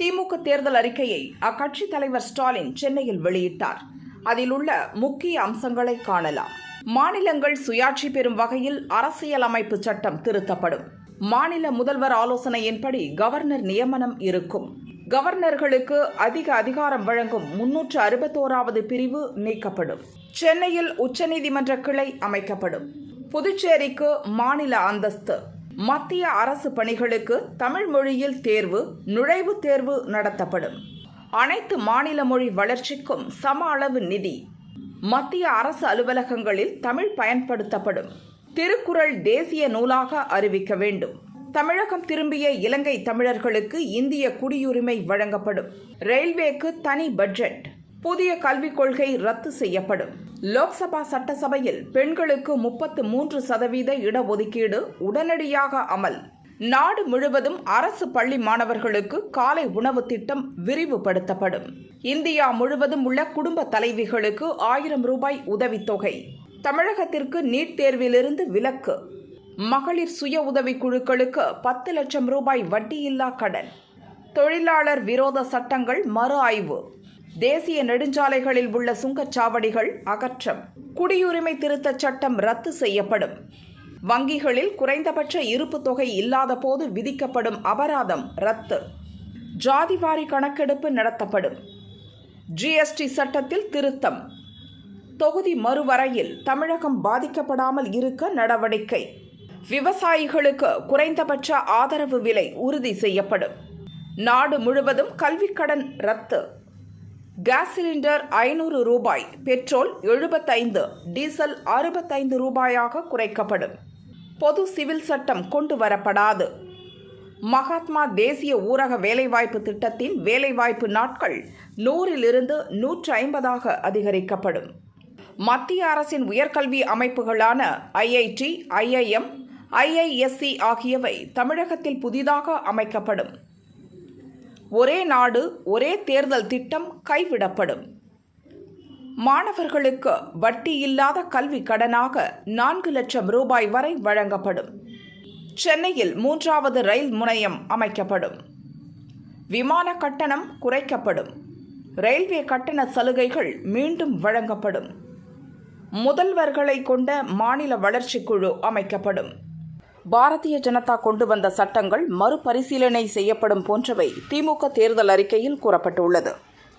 திமுக தேர்தல் அறிக்கையை அக்கட்சி தலைவர் ஸ்டாலின் சென்னையில் வெளியிட்டார். அதில் உள்ள முக்கிய அம்சங்களை காணலாம். மாநிலங்கள் சுயாட்சி பெறும் வகையில் அரசியலமைப்பு சட்டம் திருத்தப்படும். மாநில முதல்வர் ஆலோசனையின்படி கவர்னர் நியமனம் இருக்கும். கவர்னர்களுக்கு அதிக அதிகாரம் வழங்கும் முன்னூற்று அறுபத்தோராவது பிரிவு நீக்கப்படும். சென்னையில் உச்சநீதிமன்ற கிளை அமைக்கப்படும். புதுச்சேரிக்கு மாநில அந்தஸ்து. மத்திய அரசு பணிகளுக்கு தமிழ் மொழியில் தேர்வு நுழைவுத் தேர்வு நடத்தப்படும். அனைத்து மாநில மொழி வளர்ச்சிக்கும் சம அளவு நிதி. மத்திய அரசு அலுவலகங்களில் தமிழ் பயன்படுத்தப்படும். திருக்குறள் தேசிய நூலாக அறிவிக்க வேண்டும். தமிழகம் திரும்பிய இலங்கை தமிழர்களுக்கு இந்திய குடியுரிமை வழங்கப்படும். ரயில்வேக்கு தனி பட்ஜெட். புதிய கல்விக் கொள்கை ரத்து செய்யப்படும். லோக்சபா சட்டசபையில் பெண்களுக்கு முப்பத்து மூன்று சதவீத இடஒதுக்கீடு உடனடியாக அமல். நாடு முழுவதும் அரசு பள்ளி மாணவர்களுக்கு காலை உணவு திட்டம் விரிவுபடுத்தப்படும். இந்தியா முழுவதும் உள்ள குடும்ப தலைவிகளுக்கு ஆயிரம் ரூபாய் உதவித்தொகை தமிழகத்திற்கு நீட் தேர்விலிருந்து விலக்கு. மகளிர் சுய உதவிக் குழுக்களுக்கு பத்து லட்சம் ரூபாய் வட்டியில்லா கடன். தொழிலாளர் விரோத சட்டங்கள் மறு ஆய்வு. தேசிய நெடுஞ்சாலைகளில் உள்ள சுங்கச்சாவடிகள் அகற்றம். குடியுரிமை திருத்தச் சட்டம் ரத்து செய்யப்படும். வங்கிகளில் குறைந்தபட்ச இருப்பு தொகை இல்லாத போது விதிக்கப்படும் அபராதம் ரத்து. ஜாதிவாரி கணக்கெடுப்பு நடத்தப்படும். ஜிஎஸ்டி சட்டத்தில் திருத்தம். தொகுதி மறுவரையில் தமிழகம் பாதிக்கப்படாமல் இருக்க நடவடிக்கை. விவசாயிகளுக்கு குறைந்தபட்ச ஆதரவு விலை உறுதி செய்யப்படும். நாடு முழுவதும் கல்விக்கடன் ரத்து. கேஸ் சிலிண்டர் ஐநூறு ரூபாய் பெட்ரோல் எழுபத்தைந்து டீசல் அறுபத்தைந்து ரூபாயாக குறைக்கப்படும். பொது சிவில் சட்டம் கொண்டு வரப்படாது. மகாத்மா தேசிய ஊரக வேலைவாய்ப்பு திட்டத்தின் வேலைவாய்ப்பு நாட்கள் நூறிலிருந்து நூற்று ஐம்பதாக அதிகரிக்கப்படும். மத்திய அரசின் உயர்கல்வி அமைப்புகளான ஐஐடி ஐஐஎம் ஐஐஎஸ்சி ஆகியவை தமிழகத்தில் புதிதாக அமைக்கப்படும். ஒரே நாடு ஒரே தேர்தல் திட்டம் கைவிடப்படும். மாணவர்களுக்கு வட்டி இல்லாத கல்வி கடனாக நான்கு லட்சம் ரூபாய் வரை வழங்கப்படும். சென்னையில் மூன்றாவது ரயில் முனையம் அமைக்கப்படும். விமான கட்டணம் குறைக்கப்படும். ரயில்வே கட்டண சலுகைகள் மீண்டும் வழங்கப்படும். முதல்வர்களை கொண்ட மாநில வளர்ச்சிக் குழு அமைக்கப்படும். பாரதிய ஜனதா கொண்டு வந்த சட்டங்கள் மறுபரிசீலனை செய்யப்படும் போன்றவை திமுக தேர்தல் அறிக்கையில் கூறப்பட்டுள்ளது.